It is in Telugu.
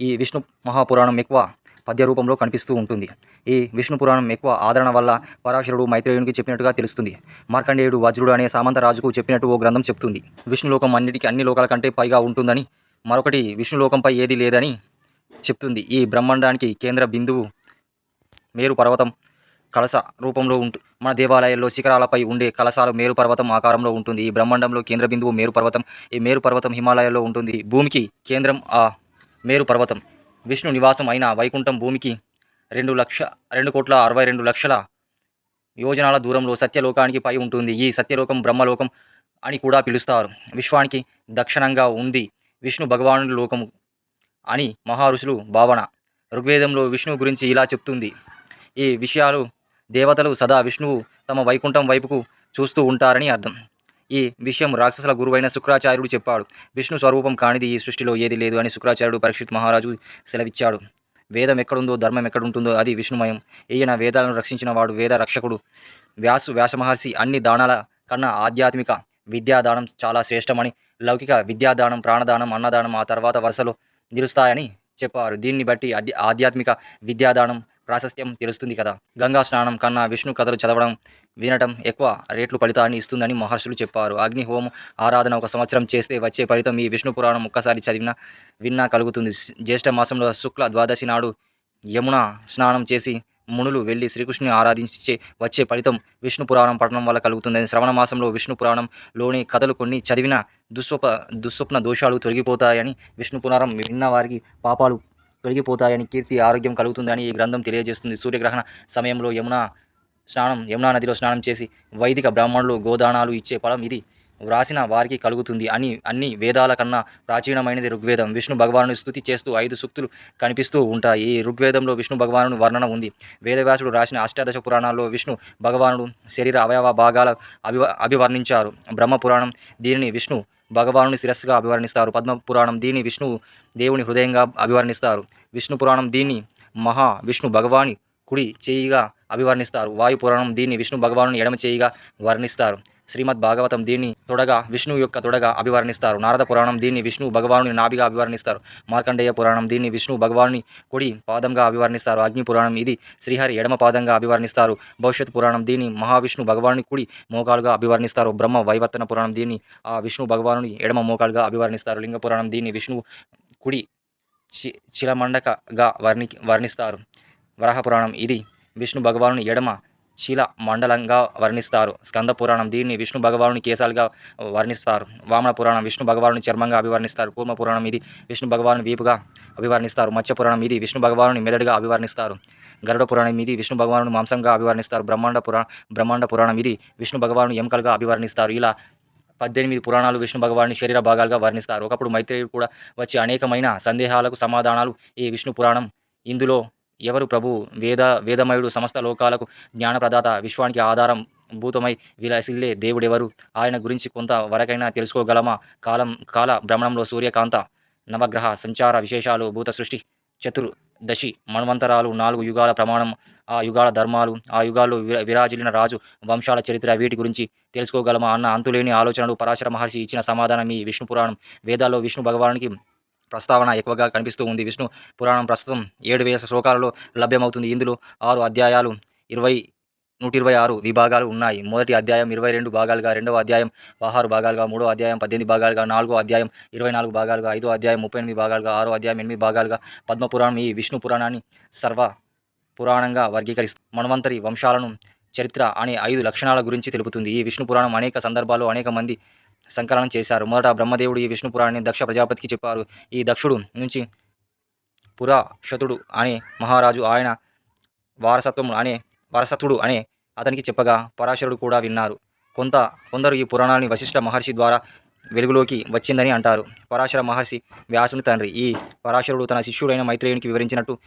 ఈ విష్ణు మహాపురాణం ఎక్కువ పద్య రూపంలో కనిపిస్తూ ఉంటుంది. ఈ విష్ణు పురాణం ఎక్కువ ఆదరణ వల్ల పరాశరుడు మైత్రేయునికి చెప్పినట్టుగా తెలుస్తుంది. మార్కండేయుడు వజ్రుడు అనే సామంతరాజుకు చెప్పినట్టు ఓ గ్రంథం చెప్తుంది. విష్ణులోకం అన్నిటికీ అన్ని లోకాల కంటే పైగా ఉంటుందని మరొకటి విష్ణులోకంపై ఏది లేదని చెప్తుంది. ఈ బ్రహ్మాండానికి కేంద్ర బిందువు మేరు పర్వతం కలస రూపంలో ఉంటు మన దేవాలయాల్లో శిఖరాలపై ఉండే కలశాలు మేరు పర్వతం ఆకారంలో ఉంటుంది. ఈ బ్రహ్మాండంలో కేంద్ర బిందువు మేరు పర్వతం ఈ మేరు పర్వతం హిమాలయాల్లో ఉంటుంది. భూమికి కేంద్రం ఆ మేరు పర్వతం. విష్ణు నివాసం అయిన వైకుంఠం భూమికి రెండు లక్ష రెండు కోట్ల అరవై రెండు లక్షల యోజనాల దూరంలో సత్యలోకానికి పై ఉంటుంది. ఈ సత్యలోకం బ్రహ్మలోకం అని కూడా పిలుస్తారు. విశ్వానికి దక్షిణంగా ఉంది విష్ణు భగవానుడి లోకము అని మహారుషులు భావన. ఋగ్వేదంలో విష్ణువు గురించి ఇలా చెప్తుంది. ఈ విషయాలు దేవతలు సదా విష్ణువు తమ వైకుంఠం వైపుకు చూస్తూ ఉంటారని అర్థం. ఈ విషయం రాక్షసుల గురువైన శుక్రాచార్యుడు చెప్పాడు. విష్ణు స్వరూపం కానిది ఈ సృష్టిలో ఏది లేదు అని శుక్రాచార్యుడు పరీక్షిత్ మహారాజు సెలవిచ్చాడు. వేదం ఎక్కడుందో ధర్మం ఎక్కడుంటుందో అది విష్ణుమయం. ఈయన వేదాలను రక్షించిన వాడు వేద రక్షకుడు. వ్యాసు వ్యాసమహర్షి అన్ని దానాల కన్నా ఆధ్యాత్మిక విద్యాదానం చాలా శ్రేష్టమని లౌకిక విద్యాదానం ప్రాణదానం అన్నదానం ఆ తర్వాత వరుసలో నిలుస్తాయని చెప్పారు. దీన్ని బట్టి అధ్య ఆధ్యాత్మిక విద్యాదానం ప్రాశస్త్యం తెలుస్తుంది కదా. గంగా స్నానం కన్నా విష్ణు కథలు చదవడం వినటం ఎక్కువ రేట్లు ఫలితాన్ని ఇస్తుందని మహర్షులు చెప్పారు. అగ్నిహోమం ఆరాధన ఒక సంవత్సరం చేస్తే వచ్చే ఫలితం ఈ విష్ణు పురాణం ఒక్కసారి చదివిన విన్నా కలుగుతుంది. జ్యేష్ఠ మాసంలో శుక్ల ద్వాదశి నాడు యమున స్నానం చేసి మునులు వెళ్ళి శ్రీకృష్ణుని ఆరాధించే వచ్చే ఫలితం విష్ణు పురాణం పఠనం వల్ల కలుగుతుందని శ్రవణ మాసంలో విష్ణు పురాణంలోని కథలు కొన్ని చదివిన దుస్వప దుస్వప్న దోషాలు తొలగిపోతాయని విష్ణు పురాణం విన్న వారికి పాపాలు తొలగిపోతాయని కీర్తి ఆరోగ్యం కలుగుతుందని ఈ గ్రంథం తెలియజేస్తుంది. సూర్యగ్రహణ సమయంలో యమున స్నానం యమునా నదిలో స్నానం చేసి వైదిక బ్రాహ్మణులు గోదానాలు ఇచ్చే ఫలం ఇది. వ్రాసిన వారికి కలుగుతుంది అని అన్ని వేదాల కన్నా ప్రాచీనమైనది ఋగ్వేదం. విష్ణు భగవాను స్థుతి చేస్తూ ఐదు సూక్తులు కనిపిస్తూ ఉంటాయి. ఈ ఋగ్వేదంలో విష్ణు భగవానుడు వర్ణన ఉంది. వేదవ్యాసుడు రాసిన అష్టాదశ పురాణాల్లో విష్ణు భగవానుడు శరీర అవయవ భాగాల అభివ అభివర్ణించారు. బ్రహ్మ పురాణం దీనిని విష్ణు భగవానుని శిరస్సుగా అభివర్ణిస్తారు. పద్మ పురాణం దీన్ని విష్ణువు దేవుని హృదయంగా అభివర్ణిస్తారు. విష్ణు పురాణం దీన్ని మహా విష్ణు భగవాని కుడి చేయిగా అభివర్ణిస్తారు. వాయు పురాణం దీన్ని విష్ణు భగవాను ఎడమ చేయిగా వర్ణిస్తారు. శ్రీమద్ భాగవతం దీన్ని తొడగా విష్ణువు యొక్క తొడగా అభివర్ణిస్తారు. నారద పురాణం దీన్ని విష్ణు భగవానుని నాభిగా అభివర్ణిస్తారు. మార్కండేయ పురాణం దీన్ని విష్ణు భగవాను కుడి పాదంగా అభివర్ణిస్తారు. అగ్ని పురాణం ఇది శ్రీహరి ఎడమ పాదంగా అభివర్ణిస్తారు. భవిష్యత్ పురాణం దీన్ని మహావిష్ణు భగవాను కుడి మోకాలుగా అభివర్ణిస్తారు. బ్రహ్మ వైవర్తన పురాణం దీన్ని ఆ విష్ణు భగవానుని ఎడమ మోకాలుగా అభివర్ణిస్తారు. లింగ పురాణం దీన్ని విష్ణు కుడి చి చిలమండకగా వర్ణి వర్ణిస్తారు. వరాహపురాణం ఇది. విష్ణు భగవానుని ఎడమ శీల మండలంగా వర్ణిస్తారు. స్కంద పురాణం దీన్ని విష్ణు భగవానుని కేశాలుగా వర్ణిస్తారు. వామన పురాణం విష్ణు భగవానుని చర్మంగా అభివర్ణిస్తారు. కూర్మ పురాణం ఇది విష్ణు భగవాను వీపుగా అభివర్ణిస్తారు. మత్స్య పురాణం ఇది విష్ణు భగవానుని మెదడుగా అభివర్ణిస్తారు. గరుడ పురాణం ఇది విష్ణు భగవానుని మాంసంగా అభివర్ణిస్తారు. బ్రహ్మాండ పురా బ్రహ్మాండ పురాణం ఇది విష్ణు భగవాను ఎముకలుగా అభివర్ణిస్తారు. ఇలా పద్దెనిమిది పురాణాలు విష్ణు భగవాన్ని శరీర భాగాలుగా వర్ణిస్తారు. ఒకప్పుడు మైత్రేయుడు కూడా వచ్చి అనేకమైన సందేహాలకు సమాధానాలు ఈ విష్ణు పురాణం ఇందులో ఎవరు ప్రభు? వేద వేదమయుడు సమస్త లోకాలకు జ్ఞానప్రదాత విశ్వానికి ఆధారం భూతమై విలాసిల్లే దేవుడెవరు? ఆయన గురించి కొంత వరకైనా తెలుసుకోగలమా? కాలం కాల భ్రమణంలో సూర్యకాంత నవగ్రహ సంచార విశేషాలు భూత సృష్టి చతుర్దశి మన్వంతరాలు నాలుగు యుగాల ప్రమాణం ఆ యుగాల ధర్మాలు ఆ యుగాల్లో విరా విరాజిల్లిన రాజు వంశాల చరిత్ర వీటి గురించి తెలుసుకోగలమా? అన్న అంతులేని ఆలోచనలు పరాశర మహర్షి ఇచ్చిన సమాధానం ఈ విష్ణు పురాణం వేదాల్లో విష్ణు భగవానికి ప్రస్తావన ఎక్కువగా కనిపిస్తూ ఉంది. విష్ణు పురాణం ప్రస్తుతం ఏడు వేల శ్లోకాలలో లభ్యమవుతుంది. ఇందులో ఆరు అధ్యాయాలు ఇరవై నూట ఇరవై ఆరు విభాగాలు ఉన్నాయి. మొదటి అధ్యాయం ఇరవై రెండు భాగాలుగా రెండవ అధ్యాయం పదహారు భాగాలుగా మూడో అధ్యాయం పద్దెనిమిది భాగాలుగా నాలుగో అధ్యాయం ఇరవై నాలుగు భాగాలుగా ఐదో అధ్యాయం ముప్పై ఎనిమిది భాగాలుగా ఆరో అధ్యాయం ఎనిమిది భాగాలుగా పద్మపురాణం ఈ విష్ణు పురాణాన్ని సర్వ పురాణంగా వర్గీకరిస్తుంది మన్వంతరి వంశాలను చరిత్ర అనే ఐదు లక్షణాల గురించి తెలుపుతుంది. ఈ విష్ణు పురాణం అనేక సందర్భాల్లో అనేక మంది సంకలనం చేశారు. మొదట బ్రహ్మదేవుడు ఈ విష్ణు పురాణాన్ని దక్ష ప్రజాపతికి చెప్పారు. ఈ దక్షుడు నుంచి పురాశతుడు అనే మహారాజు ఆయన వారసత్వం అనే వారసత్వుడు అనే అతనికి చెప్పగా పరాశరుడు కూడా విన్నారు. కొంత కొందరు ఈ పురాణాన్ని వశిష్ఠ మహర్షి ద్వారా వెలుగులోకి వచ్చిందని అంటారు. పరాశర మహర్షి వ్యాసుని తండ్రి ఈ పరాశరుడు తన శిష్యుడైన మైత్రేయునికి వివరించినట్టు